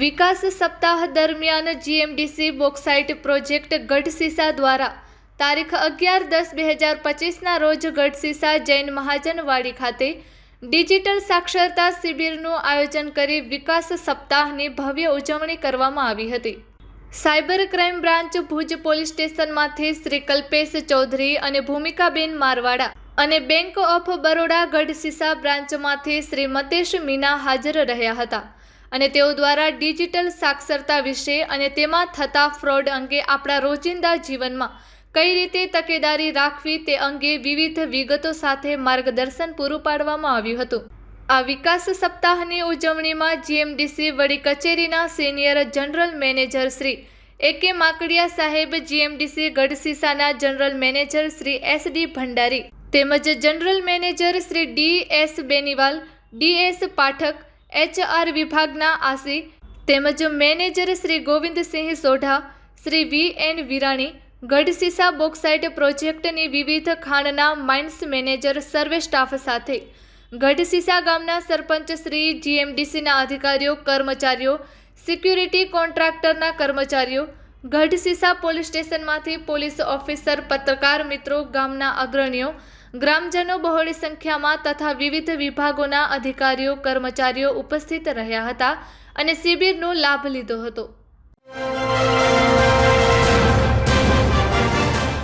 વિકાસ સપ્તાહ દરમિયાન GMDC bauxite project Gadhsisa દ્વારા તારીખ અગિયાર દસ બે હજાર પચીસના રોજ ગઢસીસા જૈન મહાજનવાડી ખાતે ડિજિટલ સાક્ષરતા શિબિરનું આયોજન કરી વિકાસ સપ્તાહની ભવ્ય ઉજવણી કરવામાં આવી હતી. Cyber crime branch Bhuj police સ્ટેશનમાંથી Shri Kalpesh Chaudhary અને ભૂમિકાબેન મારવાડા અને બેંક ઓફ બરોડા ગઢસીસા બ્રાન્ચમાંથી શ્રી મતેશ મીના હાજર રહ્યા હતા. અને તેઓ દ્વારા ડિજિટલ સાક્ષરતા વિશે અને તેમાં થતા ફ્રોડ અંગે આપણા રોજિંદા જીવનમાં કઈ રીતે તકેદારી રાખવી તે અંગે વિવિધ વિગતો સાથે માર્ગદર્શન પૂરું પાડવામાં આવ્યું હતું. આ વિકાસ સપ્તાહની ઉજવણીમાં જીએમડીસી વડી કચેરીના senior general manager Shri A K Makadiya સાહેબ, GMDC ગઢસીસાના general manager Shri S D Bhandari તેમજ general manager Shri D S Beniwal, D S Pathak HR વિભાગના આસી તેમજ manager Shri Govindsinh Sodha, Shri V N Virani Gadhsisa bauxite પ્રોજેક્ટની વિવિધ ખાણના mines manager સર્વે staff સાથે ગઢસીસા ગામના સરપંચ શ્રી જીએમડીસીના અધિકારીઓ, કર્મચારીઓ, સિક્યુરિટી કોન્ટ્રાક્ટરના કર્મચારીઓ ગઢસીસા પોલીસ સ્ટેશનમાંથી પોલીસ ઓફિસર, પત્રકાર મિત્રો, ગામના અગ્રણીઓ ગ્રામજનો બહોળી સંખ્યામાં તથા વિવિધ વિભાગોના અધિકારીઓ, કર્મચારીઓ ઉપસ્થિત રહ્યા હતા અને શિબિરનો લાભ લીધો હતો.